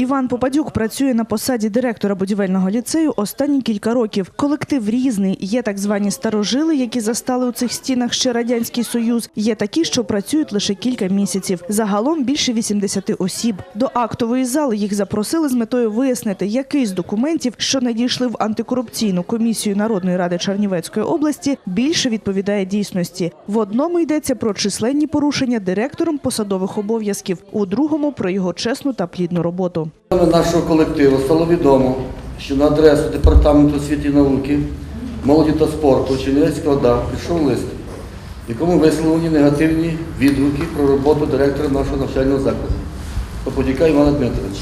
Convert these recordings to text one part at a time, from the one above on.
Іван Попадюк працює на посаді директора будівельного ліцею останні кілька років. Колектив різний. Є так звані старожили, які застали у цих стінах ще радянський союз. Є такі, що працюють лише кілька місяців. Загалом більше 80 осіб. До актової зали їх запросили з метою вияснити, який з документів, що надійшли в антикорупційну комісію Народної ради Чернівецької області, більше відповідає дійсності. В одному йдеться про численні порушення директором посадових обов'язків, у другому про його чесну та плідну роботу. Нашого колективу стало відомо, що на адресу Департаменту освіти і науки, молоді та спорту Чернівецька ОДА прийшов лист, в якому висловлені негативні відгуки про роботу директора нашого навчального закладу Поподяка Івана Дмитровича.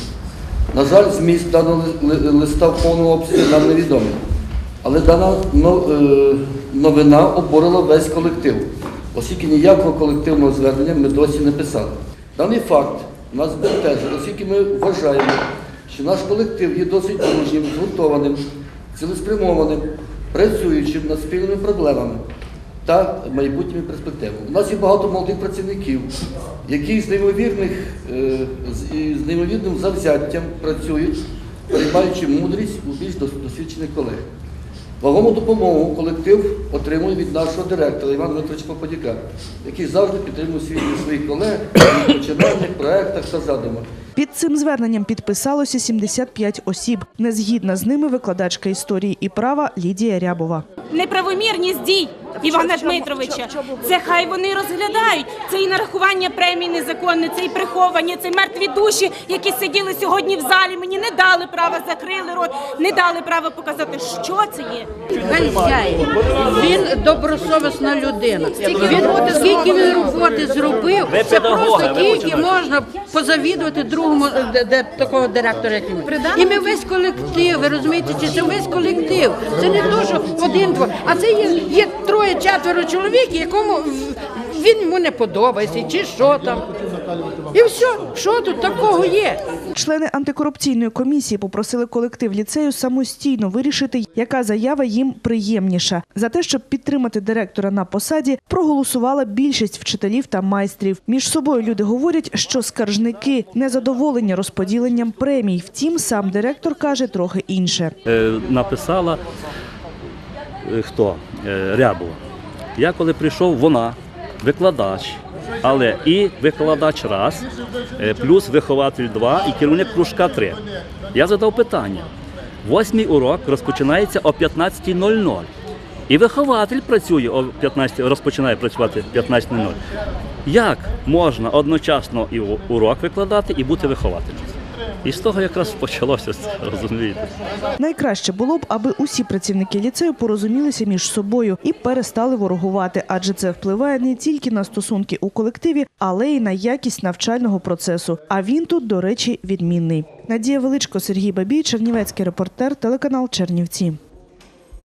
На жаль, зміст даного ли- ли- листа в повному обсязі нам невідомий. Але дана е, новина обурила весь колектив, оскільки ніякого колективного звернення ми досі не писали. Даний факт нас збентежив, оскільки ми вважаємо, що наш колектив є досить дружнім, згуртованим, цілеспрямованим, працюючим над спільними проблемами та майбутніми перспективами. У нас є багато молодих працівників, які з неймовірних е, з, неймовірним завзяттям працюють, приймаючи мудрість у більш досвідчених колег. Вагому допомогу колектив отримує від нашого директора Івана Дмитровича Попадюка, який завжди підтримує свій- своїх колег у починальних проєктах та задумах. Під цим зверненням підписалося 75 осіб. Незгідна з ними викладачка історії і права Лідія Рябова. неправомірність дій Івана Дмитровича. Це хай вони розглядають. Це і нарахування премій незаконне, це і приховання, це мертві душі, які сиділи сьогодні в залі. Мені не дали права, закрили рот, не дали права показати, що це є. Хазяїн. Він добросовісна людина. Він скільки він роботи зробив, це просто тільки можна позавідувати другому де, де, такого директора, як він. І ми весь колектив, ви розумієте, чи це весь колектив. Це не то, що один двоє, а це є, є троє-четверо чоловік, якому він йому не подобається, чи що там. І все, що тут такого є? Члени антикорупційної комісії попросили колектив ліцею самостійно вирішити, яка заява їм приємніша. За те, щоб підтримати директора на посаді, проголосувала більшість вчителів та майстрів. Між собою люди говорять, що скаржники незадоволені розподіленням премій. Втім, сам директор каже трохи інше. Е, написала хто? Е, Рябова. Я коли прийшов, вона викладач, але і викладач раз, е, плюс вихователь два і керівник кружка три. Я задав питання. Восьмий урок розпочинається о 15.00. І вихователь працює о 15, розпочинає працювати о 15.00. Як можна одночасно і урок викладати і бути вихователем? І з того якраз почалося це, розумієте. Найкраще було б, аби усі працівники ліцею порозумілися між собою і перестали ворогувати, адже це впливає не тільки на стосунки у колективі, але й на якість навчального процесу. А він тут, до речі, відмінний. Надія Величко, Сергій Бабій, Чернівецький репортер, телеканал Чернівці.